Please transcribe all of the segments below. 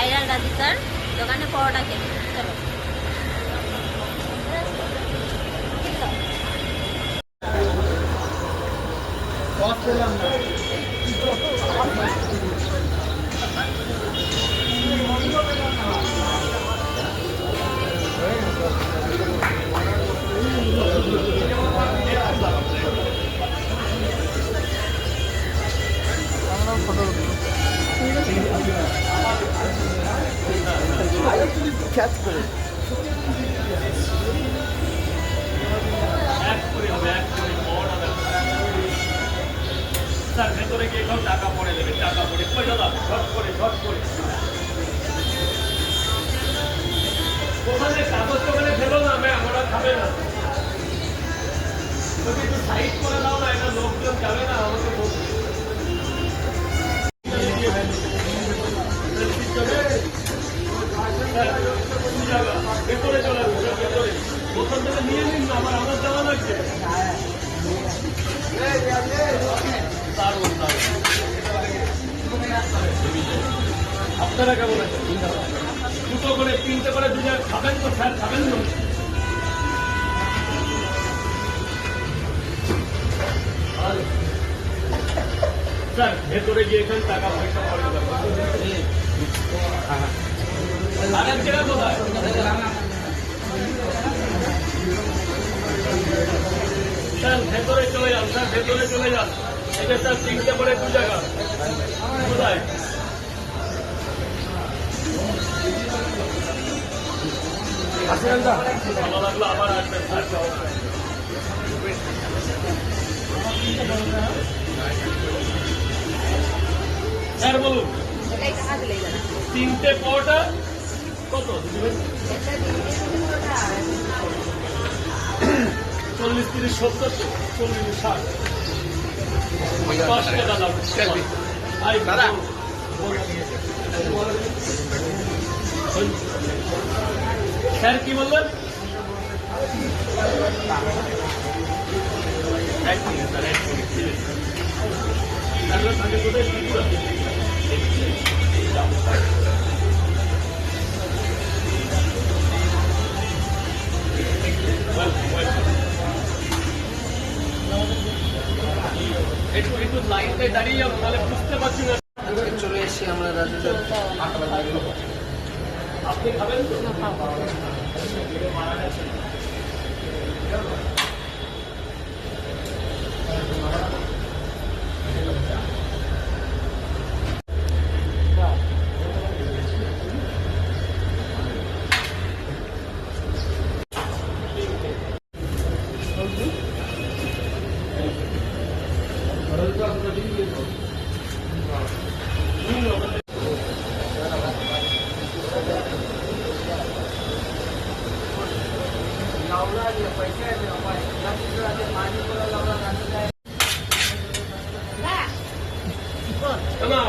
Viral রাধিকার দোকানে পরোটা খেতে। চলো। স্যার, ভেতরে গিয়ে সব টাকা পড়ে দেবে টাকা পড়ে। কই দাদা? ঝট করে ঝট করে। ওখানে কাগজ ওখানে ফেলো না ওরা খাবে না। তুমি সাইড করে দাও না, এটা ভেতরে চলে আসবে নিয়ে নিন আমার আমার যাওয়া লাগছে দারুণ আপনারা কেমন আছেন দুটো করে তিনটে করে দুজন খাবেন তো স্যার খাবেন তো স্যার ভেতরে গিয়ে এখানে টাকা পয়সা পড়ে কোথায় ভেতরে চলে যান ভেতরে চলে যান। এটা তিনটে করে দু জায়গা। আবার আসবেন স্যার, বলুন। তিনটে পরোটা কত? চল্লিশ তিরিশ সত্তর চল্লিশ ষাট। টাকা দাম। আই দাদা। স্যার কি বললেন? এক মিনিট একটু একটু লাইনটা দাঁড়িয়ে যাব তাহলে বুঝতে পারছি না। চলে এসেছি আমরা রাজুদের আপনি খাবেন তো?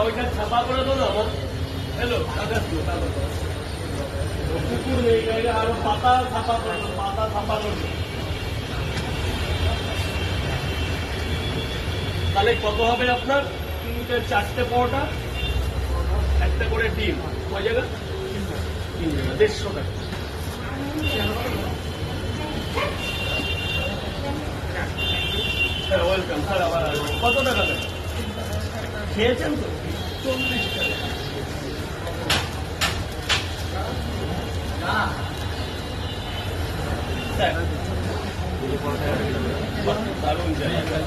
ওইটা ছাপা করে দো না, আমার হ্যালো কুকুর নেই আরও পাতা ছাপা করে পাতা ছাপা করে তাহলে কত হবে আপনার? তিনটে চারটে পরোটা, একটা করে ডিম। কয় জায়গা? তিন জায়গা। দেড়শো টাকা। হ্যাঁ ওয়েলকাম স্যার, আবার কত টাকা দেন? খেয়েছেন তো? চল্লিশ টাকা। স্যার। দারুণ জায়গা।